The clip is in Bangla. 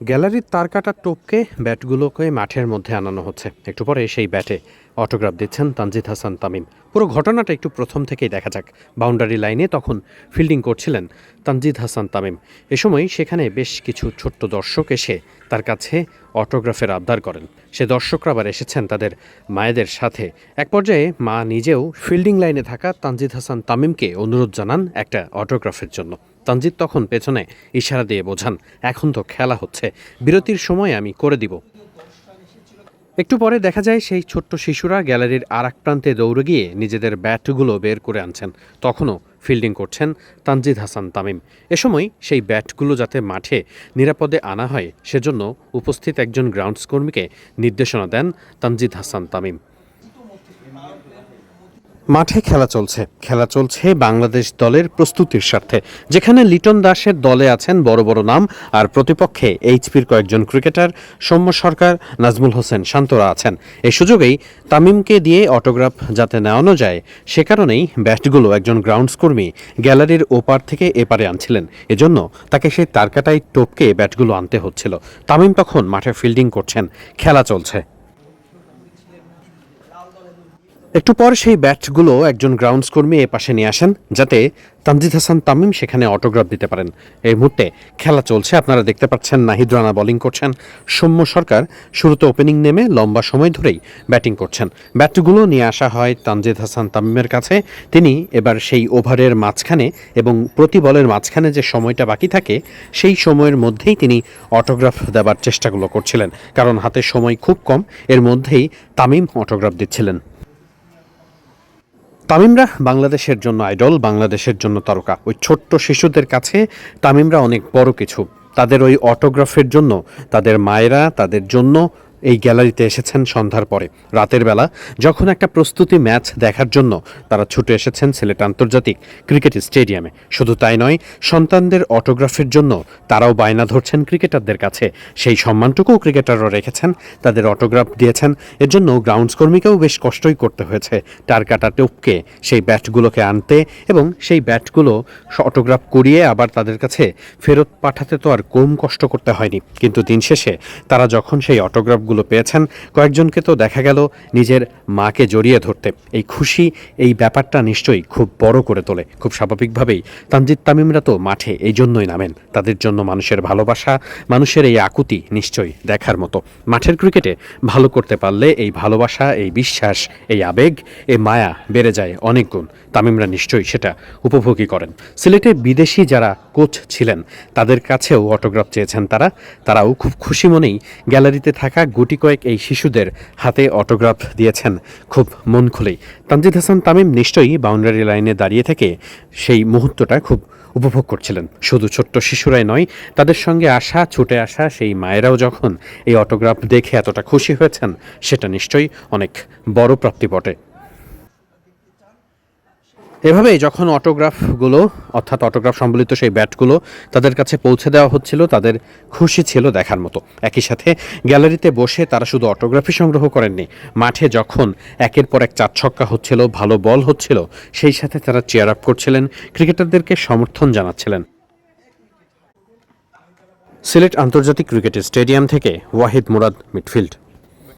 গ্যালারির তার কাটা টোপকে ব্যাটগুলোকে মাঠের মধ্যে আনানো হচ্ছে। একটু পরে সেই ব্যাটে অটোগ্রাফ দিচ্ছেন তানজিদ হাসান তামিম। পুরো ঘটনাটা একটু প্রথম থেকেই দেখা যাক। বাউন্ডারি লাইনে তখন ফিল্ডিং করছিলেন তানজিদ হাসান তামিম। এ সময় সেখানে বেশ কিছু ছোট্ট দর্শক এসে তার কাছে অটোগ্রাফের আবদার করেন। সে দর্শকরা আবার এসেছেন তাদের মায়েদের সাথে। এক পর্যায়ে মা নিজেও ফিল্ডিং লাইনে থাকা তানজিদ হাসান তামিমকে অনুরোধ জানান একটা অটোগ্রাফের জন্য। তানজিদ তখন পেছনে ইশারা দিয়ে বোঝান, এখন তো খেলা হচ্ছে, বিরতির সময় আমি করে দিব। একটু পরে দেখা যায় সেই ছোট্ট শিশুরা গ্যালারির আর প্রান্তে দৌড়ে গিয়ে নিজেদের ব্যাটগুলো বের করে আনছেন। তখনও ফিল্ডিং করছেন তানজিদ হাসান তামিম। এ সময় সেই ব্যাটগুলো যাতে মাঠে নিরাপদে আনা হয়, সেজন্য উপস্থিত একজন গ্রাউন্ডস কর্মীকে নির্দেশনা দেন তানজিদ হাসান তামিম। মাঠে খেলা চলছে। খেলা চলছে বাংলাদেশ দলের প্রস্তুতির স্বার্থে, যেখানে লিটন দাসের দলে আছেন বড় বড় নাম আর প্রতিপক্ষে এইচপির কয়েকজন ক্রিকেটার সৌম্য সরকার, নাজমুল হোসেন শান্তরা আছেন। এই সুযোগেই তামিমকে দিয়ে অটোগ্রাফ যাতে নেওয়ানো যায়, সে কারণেই ব্যাটগুলো একজন গ্রাউন্ডস কর্মী গ্যালারির ওপার থেকে এপারে আনছিলেন। এজন্য তাকে সেই তারকাটাই টপকে ব্যাটগুলো আনতে হচ্ছিল। তামিম তখন মাঠে ফিল্ডিং করছেন। খেলা চলছে। একটু পর সেই ব্যাটগুলো একজন গ্রাউন্ডস কর্মী এ পাশে নিয়ে আসেন, যাতে তানজিদ হাসান তামিম সেখানে অটোগ্রাফ দিতে পারেন। এই মুহূর্তে খেলা চলছে, আপনারা দেখতে পাচ্ছেন নাহিদ রানা বোলিং করছেন। সৌম্য সরকার শুরুতে ওপেনিং নেমে লম্বা সময় ধরেই ব্যাটিং করছেন। ব্যাটগুলো নিয়ে আসা হয় তানজিদ হাসান তামিমের কাছে। তিনি এবার সেই ওভারের মাঝখানে এবং প্রতি বলের মাঝখানে যে সময়টা বাকি থাকে, সেই সময়ের মধ্যেই তিনি অটোগ্রাফ দেবার চেষ্টাগুলো করছিলেন। কারণ হাতে সময় খুব কম, এর মধ্যেই তামিম অটোগ্রাফ দিচ্ছিলেন। তামিমরা বাংলাদেশের জন্য আইডল, বাংলাদেশের জন্য তারকা। ওই ছোট্ট শিশুদের কাছে তামিমরা অনেক বড় কিছু। তাদের ওই অটোগ্রাফের জন্য, তাদের মায়েরা তাদের জন্য এই গ্যালারিতে এসেছেন সন্ধ্যার পরে। রাতের বেলা যখন একটা প্রস্তুতি ম্যাচ দেখার জন্য তারা ছুটে এসেছেন সিলেট আন্তর্জাতিক ক্রিকেট স্টেডিয়ামে। শুধু তাই নয়, সন্তানদের অটোগ্রাফের জন্য তারাও বায়না ধরছেন ক্রিকেটারদের কাছে। সেই সম্মানটুকুও ক্রিকেটাররা রেখেছেন, তাদের অটোগ্রাফ দিয়েছেন। এর জন্য গ্রাউন্ডস কর্মীকেও বেশ কষ্টই করতে হয়েছে। টার কাটা টোপকে, সেই ব্যাটগুলোকে আনতে এবং সেই ব্যাটগুলো অটোগ্রাফ করিয়ে আবার তাদের কাছে ফেরত পাঠাতে তো আর কম কষ্ট করতে হয়নি। কিন্তু দিন শেষে তারা যখন সেই অটোগ্রাফগুলো পেয়েছেন। কয়েকজনকে তো দেখা গেল নিজের মাকে জড়িয়ে ধরতে। এই খুশি, এই ব্যাপারটা নিশ্চয়ই খুব বড় করে তোলে। খুব স্বাভাবিকভাবেই। তানজিদ তামিমরা তো মাঠে এই জন্যই নামেন। তাদের জন্য মানুষের ভালোবাসা, মানুষের এই আকুতি নিশ্চয়ই দেখার মতো। মাঠের ক্রিকেটে ভালো করতে পারলে এই ভালোবাসা, এই বিশ্বাস, এই আবেগ এই মায়া বেড়ে যায় অনেক গুণ। তামিমরা নিশ্চয়ই সেটা উপভোগী করেন। সিলেটে বিদেশি যারা কোচ ছিলেন, তাদের কাছেও অটোগ্রাফ চেয়েছেন তারা। তারাও খুব খুশি মনেই গ্যালারিতে থাকা গুটি কয়েক এই শিশুদের হাতে অটোগ্রাফ দিয়েছেন। খুব মন খুলেই। তানজিদ হাসান তামিম নিশ্চয়ই বাউন্ডারি লাইনে দাঁড়িয়ে থেকে সেই মুহূর্তটা খুব উপভোগ করছিলেন। শুধু ছোট্ট শিশুরাই নয়, তাদের সঙ্গে আসা, ছুটে আসা, সেই মায়েরাও যখন এই অটোগ্রাফ দেখে এতটা খুশি হয়েছেন, সেটা নিশ্চয়ই অনেক বড় প্রাপ্তি বটে। এভাবেই যখন অটোগ্রাফগুলো অর্থাৎ অটোগ্রাফ সম্বলিত সেই ব্যাটগুলো তাদের কাছে পৌঁছে দেওয়া হচ্ছিল, তাদের খুশি ছিল দেখার মতো। একই সাথে গ্যালারিতে বসে তারা শুধু অটোগ্রাফি সংগ্রহ করেননি, মাঠে যখন একের পর এক চার ছক্কা হচ্ছিল, ভালো বল হচ্ছিল, সেই সাথে তারা চেয়ার আপ করছিলেন, ক্রিকেটারদেরকে সমর্থন জানাচ্ছিলেন। সিলেট আন্তর্জাতিক ক্রিকেট স্টেডিয়াম থেকে ওয়াহিদ মুরাদ, মিডফিল্ড।